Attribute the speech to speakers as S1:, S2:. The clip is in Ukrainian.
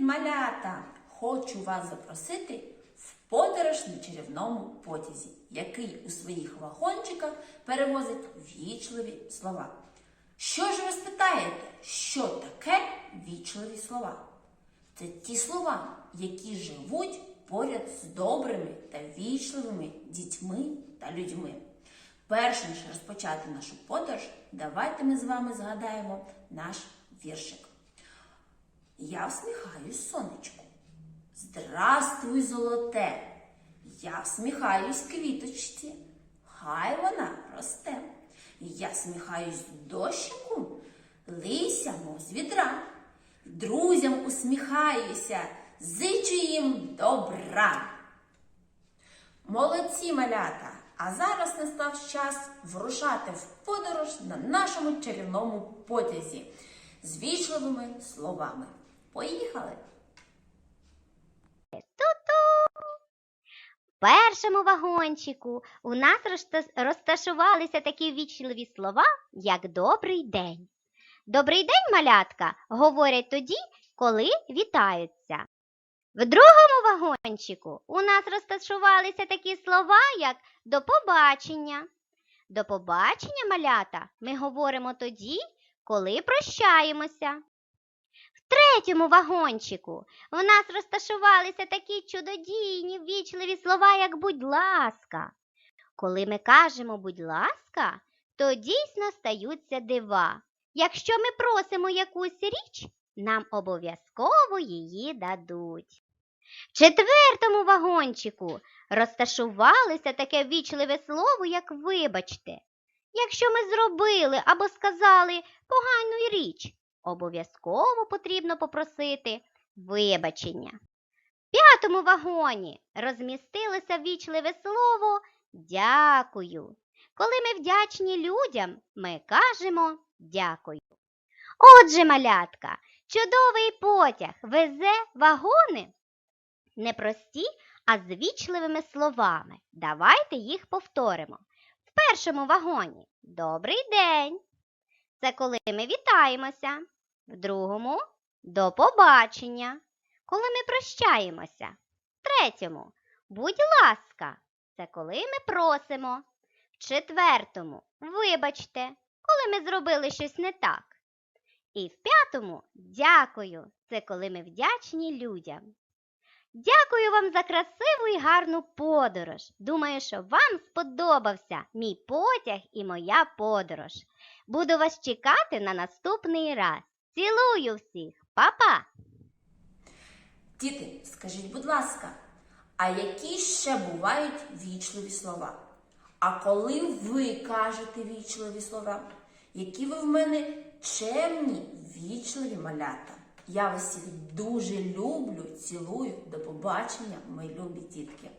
S1: Малята! Хочу вас запросити в подорож на чарівному потязі, який у своїх вагончиках перевозить вічливі слова. Що ж ви спитаєте, що таке вічливі слова? Це ті слова, які живуть поряд з добрими та вічливими дітьми та людьми. Перш ніж розпочати нашу подорож, давайте ми з вами згадаємо наш віршик. Я всміхаюсь сонечку. Здравствуй, золоте! Я всміхаюсь квіточці, хай вона росте. Я всміхаюсь дощику, лися, мов з відра. Друзям усміхаюся, зичу їм добра. Молодці малята! А зараз настав час вирушати в подорож на нашому чарівному потязі з вічливими словами. Поїхали!
S2: В першому вагончику у нас розташувалися такі вічливі слова, як добрий день. Добрий день, малятка, говорять тоді, коли вітаються. В другому вагончику у нас розташувалися такі слова, як до побачення. До побачення, малята, ми говоримо тоді, коли прощаємося. В третьому вагончику у нас розташувалися такі чудодійні, ввічливі слова, як будь ласка. Коли ми кажемо будь ласка, то дійсно стаються дива. Якщо ми просимо якусь річ, нам обов'язково її дадуть. В четвертому вагончику розташувалося таке ввічливе слово, як вибачте. Якщо ми зробили або сказали погану річ, обов'язково потрібно попросити вибачення. В п'ятому вагоні розмістилося вічливе слово дякую. Коли ми вдячні людям, ми кажемо дякую. Отже, малятка, чудовий потяг везе вагони не прості, а з вічливими словами. Давайте їх повторимо. В першому вагоні Добрий день. Це коли ми вітаємося. В другому до побачення, коли ми прощаємося. В третьому будь ласка, це коли ми просимо. В четвертому вибачте, коли ми зробили щось не так. І в п'ятому дякую, це коли ми вдячні людям. Дякую вам за красиву і гарну подорож. Думаю, що вам сподобався мій потяг і моя подорож. Буду вас чекати на наступний раз. Цілую всіх, Па-па!
S1: Діти, скажіть, будь ласка, а які ще бувають вічливі слова? А коли ви кажете вічливі слова, які ви в мене чемні, вічливі малята? Я вас всіх дуже люблю, цілую. До побачення, мої любі дітки.